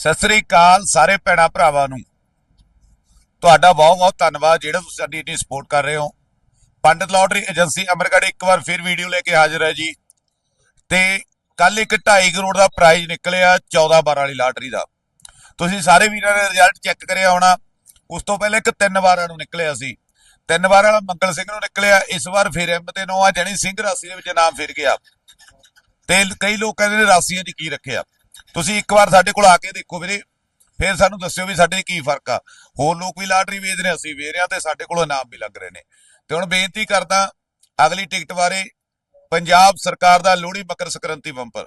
ਸਤਿ ਸ੍ਰੀ ਅਕਾਲ ਸਾਰੇ ਭੈਣਾਂ ਭਰਾਵਾਂ ਨੂੰ। ਤੁਹਾਡਾ ਬਹੁਤ ਬਹੁਤ ਧੰਨਵਾਦ ਜਿਹੜਾ ਤੁਸੀਂ ਸਾਡੀ ਇੰਨੀ ਸਪੋਰਟ ਕਰ ਰਹੇ ਹੋ। ਪੰਡਤ ਲਾਟਰੀ ਏਜੰਸੀ ਅਮਰਗੜ੍ਹ ਇੱਕ ਵਾਰ ਫਿਰ ਵੀਡੀਓ ਲੈ ਕੇ ਹਾਜ਼ਰ ਹੈ ਜੀ। ਤੇ ਕੱਲ ਇੱਕ 2.5 ਕਰੋੜ ਦਾ ਪ੍ਰਾਈਜ਼ ਨਿਕਲਿਆ 14 12 ਵਾਲੀ ਲਾਟਰੀ ਦਾ। ਤੁਸੀਂ ਸਾਰੇ ਵੀਰਾਂ ਨੇ ਰਿਜ਼ਲਟ ਚੈੱਕ ਕਰਿਆ ਹੋਣਾ। ਉਸ ਤੋਂ ਪਹਿਲਾਂ ਇੱਕ ਤਿੰਨ ਵਾਰਾਂ ਨੂੰ ਨਿਕਲਿਆ ਸੀ। ਤਿੰਨ ਵਾਰ ਵਾਲਾ ਮੰਗਲ ਸਿੰਘ ਨੂੰ ਨਿਕਲਿਆ, ਇਸ ਵਾਰ ਫਿਰ ਐਮ ਤੇ ਨੌ ਆ ਜਣੀ ਸਿੰਘ ਰਾਸੀ ਦੇ ਵਿੱਚ ਨਾਮ ਫਿਰ ਗਿਆ। ਤੇ ਕਈ ਲੋਕ ਕਹਿੰਦੇ ਨੇ ਰਾਸੀਆਂ 'ਚ ਕੀ ਰੱਖਿਆ। ਤੁਸੀਂ ਇੱਕ ਵਾਰ ਸਾਡੇ ਕੋਲ ਆ ਕੇ ਦੇਖੋ ਵੀਰੇ, ਫਿਰ ਸਾਨੂੰ ਦੱਸਿਓ ਵੀ ਸਾਡੇ ਕੀ ਫ਼ਰਕ ਆ। ਹੋਰ ਲੋਕ ਵੀ ਲਾਟਰੀ ਵੇਚਦੇ ਨੇ ਅਸੀਂ ਵੇਚ ਰਹੇ ਤੇ ਸਾਡੇ ਕੋਲ ਇਨਾਮ ਵੀ ਲੱਗ ਰਹੇ ਨੇ। ਤੇ ਹੁਣ ਬੇਨਤੀ ਕਰਦਾ, ਅਗਲੀ ਟਿਕਟ ਬਾਰੇ ਪੰਜਾਬ ਸਰਕਾਰ ਦਾ ਲੋਹੜੀ ਮਕਰ ਸੰਕ੍ਰਾਂਤੀ ਬੰਪਰ,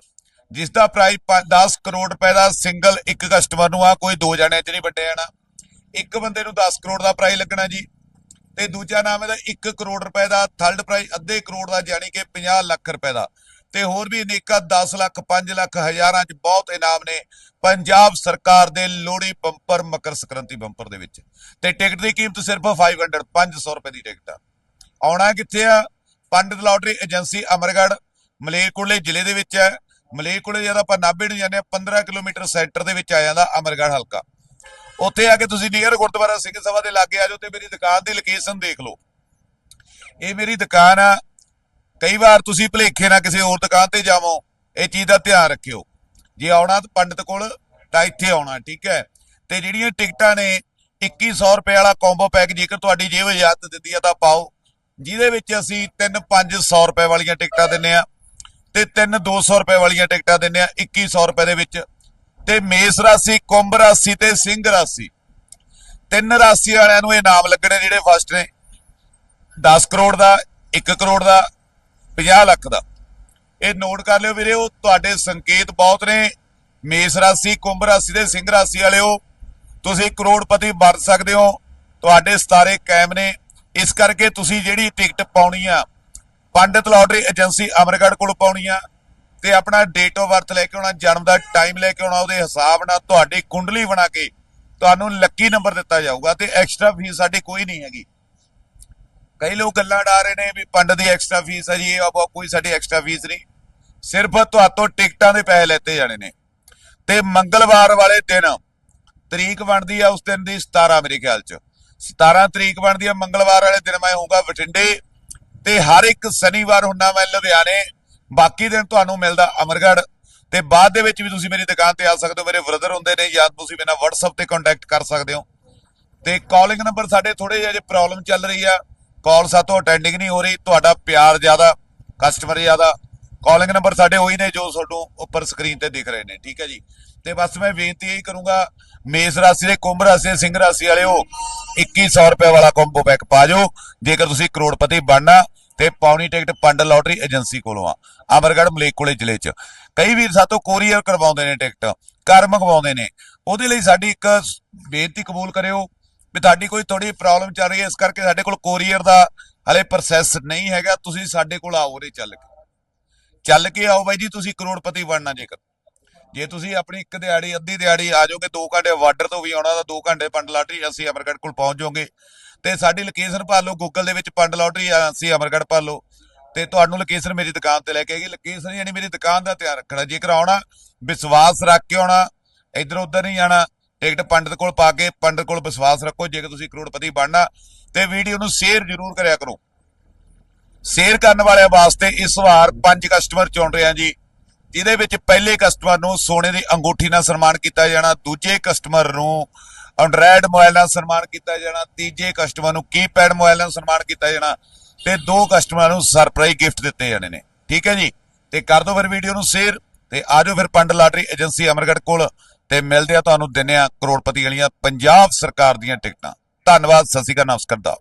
ਜਿਸ ਦਾ ਪ੍ਰਾਈਸ 10 ਕਰੋੜ ਰੁਪਏ ਦਾ ਸਿੰਗਲ ਇੱਕ ਕਸਟਮਰ ਨੂੰ ਆ, ਕੋਈ ਦੋ ਜਣਿਆਂ 'ਚ ਨਹੀਂ ਵੱਡੇ ਜਾਣਾ। ਇੱਕ ਬੰਦੇ ਨੂੰ 10 ਕਰੋੜ ਦਾ ਪ੍ਰਾਈਸ ਲੱਗਣਾ ਜੀ, ਤੇ ਦੂਜਾ ਨਾਮ ਇਹਦਾ 1 ਕਰੋੜ ਰੁਪਏ ਦਾ ਥਰਡ ਪ੍ਰਾਈਜ਼ ਅੱਧੇ ਕਰੋੜ ਦਾ ਯਾਨੀ ਕਿ 50 ਲੱਖ ਰੁਪਏ ਦਾ। ਤੇ ਹੋਰ ਵੀ ਅਨੇਕਾਂ 10 ਲੱਖ 5 ਲੱਖ ਹਜ਼ਾਰਾਂ ਚ ਬਹੁਤ ਇਨਾਮ ਨੇ ਪੰਜਾਬ ਸਰਕਾਰ ਦੇ ਲੋਹੜੀ ਬੰਪਰ, ਮਕਰ ਸਕ੍ਰਾਂਤੀ ਬੰਪਰ ਦੇ ਵਿੱਚ। ਤੇ ਟਿਕਟ ਦੀ ਕੀਮਤ ਸਿਰਫ 500 500 ਰੁਪਏ ਦੀ ਟਿਕਟ ਆ। ਆਉਣਾ ਕਿੱਥੇ ਆ? ਪੰਡਤ ਲਾਟਰੀ ਏਜੰਸੀ ਅਮਰਗੜ੍ਹ, ਮਲੇਰਕੋਟਲੇ ਜ਼ਿਲ੍ਹੇ ਦੇ ਵਿੱਚ ਹੈ। ਮਲੇਰਕੋਟਲੇ ਜਦ ਆਪਾਂ ਨਾਭੇ ਨੂੰ ਜਾਂਦੇ ਆ 15 ਕਿਲੋਮੀਟਰ ਸੈਂਟਰ ਦੇ ਵਿੱਚ ਆ ਜਾਂਦਾ ਅਮਰਗੜ੍ਹ ਹਲਕਾ। ਉੱਥੇ ਆ ਕੇ ਤੁਸੀਂ ਨੀਅਰ ਗੁਰਦੁਆਰਾ ਸਿੰਘ ਸਭਾ ਦੇ ਲਾਗੇ ਆ ਜਾਓ ਤੇ ਮੇਰੀ ਦੁਕਾਨ ਦੀ ਲੋਕੇਸ਼ਨ ਦੇਖ ਲਓ। ਇਹ ਮੇਰੀ ਦੁਕਾਨ ਆ ਕਈ ਵਾਰ ਤੁਸੀਂ ਭਲੇਖੇ ਨਾਲ ਕਿਸੇ ਹੋਰ ਦੁਕਾਨ ਤੇ ਜਾਵੋ, ਇਹ ਚੀਜ਼ ਦਾ ਧਿਆਨ ਰੱਖਿਓ। ਜੇ ਆਉਣਾ ਤਾਂ ਪੰਡਤ ਕੋਲ ਤਾਂ ਇੱਥੇ ਆਉਣਾ, ਠੀਕ ਹੈ? ਤੇ ਜਿਹੜੀਆਂ ਟਿਕਟਾਂ ਨੇ 2100 ਰੁਪਏ ਵਾਲਾ ਕੰਬੋ ਪੈਕ ਜੇਕਰ ਤੁਹਾਡੀ ਜੇਬ ਇਜਾਜ਼ਤ ਦਿੰਦੀ ਆ ਤਾਂ ਪਾਓ। ਜਿਹਦੇ ਵਿੱਚ ਅਸੀਂ 3 500 ਰੁਪਏ ਵਾਲੀਆਂ ਟਿਕਟਾਂ ਦਿੰਨੇ ਆ ਤੇ 3 200 ਰੁਪਏ ਵਾਲੀਆਂ ਟਿਕਟਾਂ ਦਿੰਨੇ ਆ 2100 ਰੁਪਏ ਦੇ ਵਿੱਚ। ਤੇ ਮੇਸ ਰਾਸ਼ੀ, ਕੁੰਭ ਰਾਸ਼ੀ ਤੇ ਸਿੰਘ ਰਾਸ਼ੀ। ਤਿੰਨ ਰਾਸ਼ੀ ਵਾਲਿਆਂ ਨੂੰ ਇਹ ਇਨਾਮ ਲੱਗਣੇ ਜਿਹੜੇ ਫਸਟ ਨੇ। 10 ਕਰੋੜ ਦਾ 1 ਕਰੋੜ ਦਾ 50 ਲੱਖ ਦਾ। ਇਹ ਨੋਟ ਕਰ ਲਿਓ ਵੀਰੇ, ਉਹ ਤੁਹਾਡੇ ਸੰਕੇਤ ਬਹੁਤ ਨੇ। ਮੇਸ ਰਾਸ਼ੀ, ਕੁੰਭ ਰਾਸ਼ੀ ਦੇ ਸਿੰਘ ਰਾਸ਼ੀ ਵਾਲਿਓ, ਤੁਸੀਂ ਕਰੋੜਪਤੀ ਬਣ ਸਕਦੇ ਹੋ। ਤੁਹਾਡੇ ਸਤਾਰੇ ਕਾਇਮ ਨੇ। ਇਸ ਕਰਕੇ ਤੁਸੀਂ ਜਿਹੜੀ ਟਿਕਟ ਪਾਉਣੀ ਆ, ਪੰਡਤ ਲਾਟਰੀ ਏਜੰਸੀ ਅਮਰਗੜ੍ਹ ਕੋਲ ਪਾਉਣੀ ਆ, ਤੇ ਆਪਣਾ ਡੇਟ ਆਫ ਬਰਥ ਲੈ ਕੇ ਆਉਣਾ, ਜਨਮ ਦਾ ਟਾਈਮ ਲੈ ਕੇ ਆਉਣਾ, ਉਹਦੇ ਹਿਸਾਬ ਨਾਲ ਤੁਹਾਡੀ ਕੁੰਡਲੀ ਬਣਾ ਕੇ ਤੁਹਾਨੂੰ ਲੱਕੀ ਨੰਬਰ ਦਿੱਤਾ ਜਾਊਗਾ, ਤੇ ਐਕਸਟਰਾ ਫੀਸ ਸਾਡੀ ਕੋਈ ਨਹੀਂ ਹੈਗੀ। ਕਈ ਲੋਕ ਗੱਲਾਂ ਡਾ ਰਹੇ ਨੇ ਵੀ ਪੰਡ ਦੀ ਐਕਸਟਰਾ ਫੀਸ ਹੈ ਜੀ, ਇਹ ਉਹ ਕੋਈ ਸਾਡੀ ਐਕਸਟਰਾ ਫੀਸ ਨਹੀਂ। ਸਿਰਫ ਤੁਹਾਤੋਂ ਟਿਕਟਾਂ ਦੇ ਪੈਸੇ ਲੈਤੇ ਜਾਣੇ ਨੇ। ਤੇ ਮੰਗਲਵਾਰ ਵਾਲੇ ਦਿਨ ਤਰੀਕ ਬਣਦੀ ਆ ਉਸ ਦਿਨ ਦੀ 17 ਮੇਰੇ ਖਿਆਲ ਚ। 17 ਤਰੀਕ ਬਣਦੀ ਆ, ਮੰਗਲਵਾਰ ਵਾਲੇ ਦਿਨ ਮੈਂ ਹੋਊਗਾ ਬਠਿੰਡੇ। ਤੇ ਹਰ ਇੱਕ ਸ਼ਨੀਵਾਰ ਹੁੰਨਾ ਮੈਂ ਲੁਧਿਆਣੇ। ਬਾਕੀ ਦਿਨ ਤੁਹਾਨੂੰ ਮਿਲਦਾ ਅਮਰਗੜ੍ਹ। ਤੇ ਬਾਅਦ ਦੇ ਵਿੱਚ ਵੀ ਤੁਸੀਂ ਮੇਰੀ ਦੁਕਾਨ ਤੇ ਆ ਸਕਦੇ ਹੋ, ਮੇਰੇ ਬ੍ਰਦਰ ਹੁੰਦੇ ਨੇ ਜਾਂ ਤੁਸੀਂ ਮੇਰੇ ਨਾਲ WhatsApp ਤੇ ਕੰਟੈਕਟ ਕਰ ਸਕਦੇ ਹੋ। ਤੇ ਕਾਲਿੰਗ ਨੰਬਰ ਸਾਡੇ ਥੋੜੇ ਜਿਹੇ ਪ੍ਰੋਬਲਮ ਚੱਲ ਰਹੀ ਆ। ਕਾਲ ਸਾਤੋਂ ਅਟੈਂਡਿੰਗ ਨਹੀਂ ਹੋ ਰਹੀ, ਤੁਹਾਡਾ ਪਿਆਰ ਜ਼ਿਆਦਾ ਕਸਟਮਰ ਜ਼ਿਆਦਾ। ਕਾਲਿੰਗ ਨੰਬਰ ਸਾਡੇ ਉਹੀ ਨੇ ਜੋ ਤੁਹਾਨੂੰ ਉੱਪਰ ਸਕਰੀਨ ਤੇ ਦਿਖ ਰਹੇ ਨੇ, ਠੀਕ ਹੈ ਜੀ। ਤੇ ਬਸ ਮੈਂ ਬੇਨਤੀ ਇਹੀ ਕਰੂੰਗਾ ਮੇਸ ਰਾਸ਼ੀ ਦੇ, ਕੁੰਭ ਰਾਸ਼ੀ ਦੇ, ਸਿੰਘ ਰਾਸ਼ੀ ਵਾਲਿਓ 2100 ਰੁਪਏ ਵਾਲਾ ਕੰਬੋ ਪੈਕ ਪਾ ਜਾਓ। ਜੇਕਰ ਤੁਸੀਂ ਕਰੋੜਪਤੀ ਬਣਨਾ, ਤੇ ਪਾਉਣੀ ਟਿਕਟ ਪੰਡ ਲਾਟਰੀ ਏਜੰਸੀ ਕੋਲੋਂ ਆ। ਅਮਰਗੜ੍ਹ ਮਲੇਕੋਲੇ ਜ਼ਿਲ੍ਹੇ 'ਚ। ਕਈ ਵੀਰ ਸਾਤੋਂ ਕੋਰੀਅਰ ਕਰਵਾਉਂਦੇ ਨੇ ਟਿਕਟ, ਘਰ ਮੰਗਵਾਉਂਦੇ ਨੇ। ਉਹਦੇ ਲਈ ਸਾਡੀ ਇੱਕ ਬੇਨਤੀ ਕਬੂਲ ਕਰਿਓ ਵੀ ਤੁਹਾਡੀ ਕੋਈ ਥੋੜੀ ਪ੍ਰੋਬਲਮ ਚੱਲ ਰਹੀ ਹੈ, ਇਸ ਕਰਕੇ ਸਾਡੇ ਕੋਲ ਕੋਰੀਅਰ ਦਾ ਹਲੇ ਪ੍ਰੋਸੈਸ ਨਹੀਂ ਹੈਗਾ, ਤੁਸੀਂ ਸਾਡੇ ਕੋਲ ਆਓ ਰੇ ਚੱਲ ਕੇ। ਚੱਲ ਕੇ ਆਓ ਬਾਈ ਜੀ, ਤੁਸੀਂ ਕਰੋੜਪਤੀ ਬਣਨਾ ਜੇਕਰ। ਜੇ ਤੁਸੀਂ ਆਪਣੀ ਇੱਕ ਦਿਹਾੜੀ, ਅੱਧੀ ਦਿਹਾੜੀ ਆ ਜਾਓਗੇ 2 ਘੰਟੇ ਬਾਰਡਰ ਤੋਂ ਵੀ ਆਉਣਾ, ਤਾਂ 2 ਘੰਟੇ ਪੰਡ ਲਾਟਰੀ, ਅਸੀਂ ਅਮਰਗੜ੍ਹ ਕੋਲ ਪਹੁੰਚ ਜਾਓਗੇ। ਤੇ ਸਾਡੀ ਲੋਕੇਸ਼ਨ ਪਾ ਲਓ ਗੂਗਲ ਦੇ ਵਿੱਚ ਪੰਡ ਲਾਟਰੀ ਅਸੀਂ ਅਮਰਗੜ੍ਹ ਪਾ ਲਓ। ਤੇ ਤੁਹਾਨੂੰ ਲੋਕੇਸ਼ਨ ਮੇਰੀ ਦੁਕਾਨ ਤੇ ਲੈ ਕੇ ਆਏਗੀ। ਲੋਕੇਸ਼ਨ ਯਾਨੀ ਮੇਰੀ ਦੁਕਾਨ ਦਾ ਧਿਆਨ ਰੱਖਣਾ, ਜੇਕਰ ਆਉਣਾ, ਵਿਸ਼ਵਾਸ ਰੱਖ ਕੇ ਆਉਣਾ ਇੱਧਰ ਉੱਧਰ ਨਹੀਂ ਜਾਣਾ ਟਿਕਟ ਪੰਡਤ ਕੋਲ ਪਾ ਕੇ ਪੰਡਤ ਕੋਲ ਵਿਸ਼ਵਾਸ ਰੱਖੋ, ਜੇਕਰ ਤੁਸੀਂ ਕਰੋੜਪਤੀ ਬਣਨਾ, ਤੇ ਵੀਡੀਓ ਨੂੰ ਸ਼ੇਅਰ ਜ਼ਰੂਰ ਕਰਿਆ ਕਰੋ। ਸ਼ੇਅਰ ਕਰਨ ਵਾਲਿਆਂ ਵਾਸਤੇ ਇਸ ਵਾਰ ਪੰਜ ਕਸਟਮਰ ਚੁਣ ਰਹੇ ਹਾਂ ਜੀ। ਜਿਹਦੇ ਵਿੱਚ ਪਹਿਲੇ ਕਸਟਮਰ ਨੂੰ ਸੋਨੇ ਦੀ ਅੰਗੂਠੀ ਨਾਲ ਸਨਮਾਨ ਕੀਤਾ ਜਾਣਾ, ਦੂਜੇ ਕਸਟਮਰ ਨੂੰ ਐਂਡਰਾਇਡ ਮੋਬਾਈਲ ਨਾਲ ਸਨਮਾਨ ਕੀਤਾ ਜਾਣਾ, ਤੀਜੇ ਕਸਟਮਰ ਨੂੰ ਕੀਪੈਡ ਮੋਬਾਈਲ ਨਾਲ ਸਨਮਾਨ ਕੀਤਾ ਜਾਣਾ, ਤੇ ਦੋ ਕਸਟਮਰਾਂ ਨੂੰ ਸਰਪ੍ਰਾਈਜ਼ ਗਿਫਟ ਦਿੱਤੇ ਜਾਣੇ ਨੇ। ਠੀਕ ਹੈ ਜੀ? ਤੇ ਕਰ ਦਿਓ ਫਿਰ ਵੀਡੀਓ ਨੂੰ ਸ਼ੇਅਰ ਤੇ ਆਜੋ ਫਿਰ ਪੰਡ ਲਾਟਰੀ ਏਜੰਸੀ ਅਮਰਗੜ੍ਹ ਕੋਲ। ਤੇ ਮਿਲਦੇ ਆ ਤੁਹਾਨੂੰ ਦਿੰਨੇ ਆ ਕਰੋੜਪਤੀ ਵਾਲੀਆਂ ਪੰਜਾਬ ਸਰਕਾਰ ਦੀਆਂ ਟਿਕਟਾਂ। ਧੰਨਵਾਦ, ਸਤਿ ਸ਼੍ਰੀ ਅਕਾਲ, ਨਮਸਕਾਰ ਦਾ